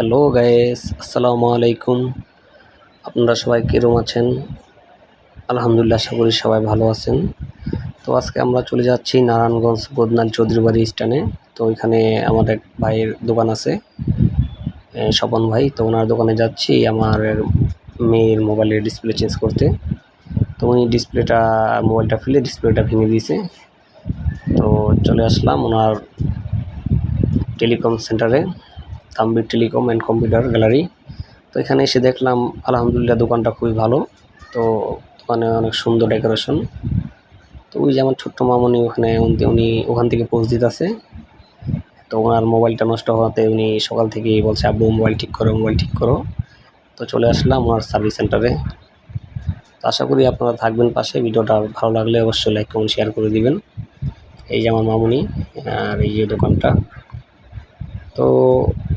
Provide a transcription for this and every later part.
Hello guys, আসসালামু আলাইকুম। আপনারা সবাই কীরকম আছেন? আলহামদুলিল্লাহ, আশা করি সবাই ভালো আছেন। তো আজকে আমরা চলে যাচ্ছি নারায়ণগঞ্জ গোদনাল চৌধুরীবাড়ি স্ট্যান্ডে। তো ওইখানে আমাদের ভাইয়ের দোকান আছে স্বপন ভাই। তো ওনার দোকানে যাচ্ছি আমার মেয়ের মোবাইলের ডিসপ্লে চেঞ্জ করতে। তো উনি ডিসপ্লেটা, মোবাইলটা ফেলে ডিসপ্লেটা ভেঙে দিয়েছে। তো চলে আসলাম ওনার টেলিকম সেন্টারে। Tambir telecom and computer gallery. তো এখানে এসে দেখলাম, আলহামদুলিল্লাহ দোকানটা খুবই ভালো। তো দোকানে অনেক সুন্দর ডেকোরেশন। তো ওই যেমন ছোট্ট মামনি ওখানে, উনি ওখান থেকে পোস্ট দিতেছে। তো ওনার মোবাইলটা নষ্ট হওয়াতে উনি সকাল থেকেই বলছে, আব্বু, মোবাইল ঠিক করো, মোবাইল ঠিক করো। তো চলে আসলাম ওনার সার্ভিস সেন্টারে। তো আশা করি আপনারা থাকবেন পাশে। ভিডিওটা ভালো লাগলে অবশ্যই লাইক, কমেন্ট, শেয়ার করে দিবেন। এই যে আমার মামুনি আর এই যে দোকানটা। তো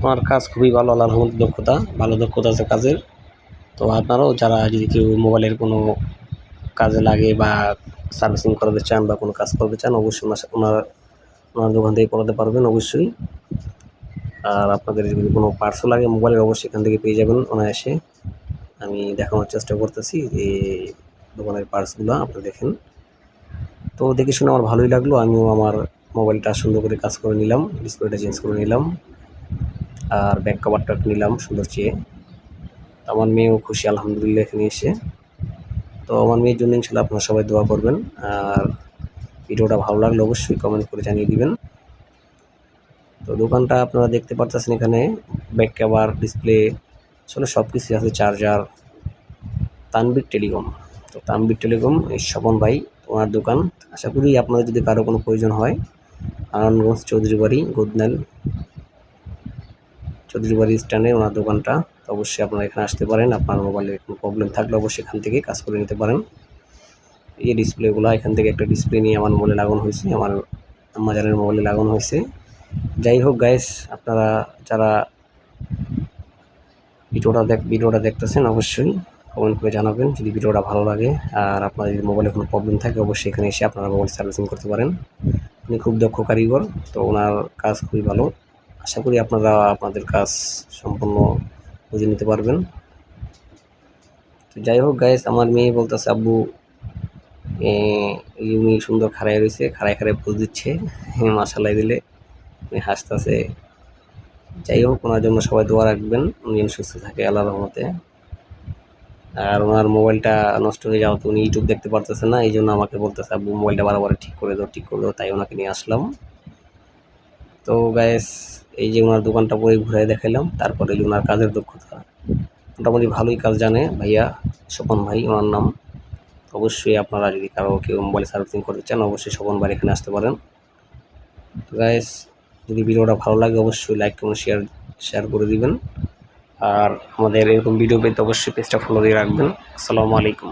ওনার কাজ খুবই ভালো রহমতে দক্ষতা, ভালো দক্ষতা আছে কাজের। তো আপনারাও যারা যদি কেউ মোবাইলের কোনো কাজে লাগে বা সার্ভিসিং করাতে চান বা কোনো কাজ করতে চান, অবশ্যই ওনার ওনার দোকান থেকে করাতে পারবেন, অবশ্যই। আর আপনাদের যদি কোনো পার্সও লাগে, মোবাইলের অবশ্যই এখান থেকে পেয়ে যাবেন অনায়াসে। আমি দেখানোর চেষ্টা করতেছি যে দোকানের পার্সগুলো আপনারা দেখেন। তো দেখে শুনে আমার ভালোই লাগল, আমিও আমার মোবাইলটা সুন্দর করে কাজ করে নিলাম ডিসপ্লেটা চেঞ্জ করে নিলাম। আর ব্যাক কভারটা নিলাম, সুন্দর চেয়ে। আমার মেয়েও খুশি, আলহামদুলিল্লাহ, এখানে এসে। তো আমার মেয়ের জন্য ইনশাল্লাহ আপনারা সবাই দোয়া করবেন। আর ভিডিওটা ভালো লাগলে অবশ্যই কমেন্ট করে জানিয়ে দিবেন। তো দোকানটা আপনারা দেখতে পারতেছেন এখানে ব্যাক কভার ডিসপ্লে আসলে সব কিছুই আছে চার্জার তানবির টেলিকম। তো তানবির টেলিকম স্বপন ভাই, ওনার দোকান। আশা করি আপনাদের যদি কারও কোনো প্রয়োজন হয়, আনন্দগঞ্জ চৌধুরী বাড়ি, গোদনাল চৌধুরী বাড়ি স্ট্যান্ডে ওনার দোকানটা অবশ্যই আপনারা এখানে আসতে পারেন। আপনার মোবাইলে কোনো প্রবলেম থাকলে অবশ্যই এখান থেকে কাজ করে নিতে পারেন। এই ডিসপ্লেগুলো এখান থেকে একটা ডিসপ্লে নিয়ে আমার মোবাইলে লাগানো হয়েছে, আমার আমাজানের মোবাইলে লাগানো হয়েছে। যাই হোক গাইস আপনারা যারা ভিডিওটা দেখ ভিডিওটা দেখতেছেন অবশ্যই কমেন্ট করে জানাবেন, যদি ভিডিওটা ভালো লাগে। আর আপনার যদি মোবাইলে কোনো প্রবলেম থাকে, অবশ্যই এখানে এসে আপনারা মোবাইল সার্ভিসিং করতে পারেন। উনি খুব দক্ষ কারিগর, তো ওনার কাজ খুবই ভালো। আশা করি আপনারা আপনাদের কাজ সম্পূর্ণ বুঝে নিতে পারবেন। তো যাই হোক গাইস আমার মেয়ে বলতেছে আব্বু এ, এই উনি সুন্দর খাড়াই রয়েছে খাড়াই খাড়াই পোজ দিচ্ছে মাসালাই দিলে। উনি হাসতেছে। যাই হোক ওনার জন্য সবাই দোয়া রাখবেন উনি সুস্থ থাকে আল্লাহ রহমতে। আর ওনার মোবাইলটা নষ্ট হয়ে যাওয়া তো উনি ইউটিউব দেখতে পারতেছে না এই জন্য আমাকে বলতেছে আব্বু মোবাইলটা বারবার ঠিক করে দাও ঠিক করে দাও। তাই ওনাকে নিয়ে আসলাম। তো গ্যাস এই যে ওনার দোকানটা পরে ঘুরে দেখাইলাম, তারপরে ওনার কাজের দক্ষতা। মোটামুটি ভালোই কাজ জানে ভাইয়া, স্বপন ভাই, ওনার নাম। অবশ্যই আপনারা যদি কারও কেউ মোবাইল সার্ভিসিং করতে চান, অবশ্যই স্বপন ভাই এখানে আসতে পারেন। তো গ্যাস যদি ভিডিওটা ভালো লাগে, অবশ্যই লাইক কমেন্ট শেয়ার শেয়ার করে দিবেন। আর আমাদের এরকম ভিডিও পেতে অবশ্যই পেজটা ফলো দিয়ে রাখবেন। আসসালামু আলাইকুম।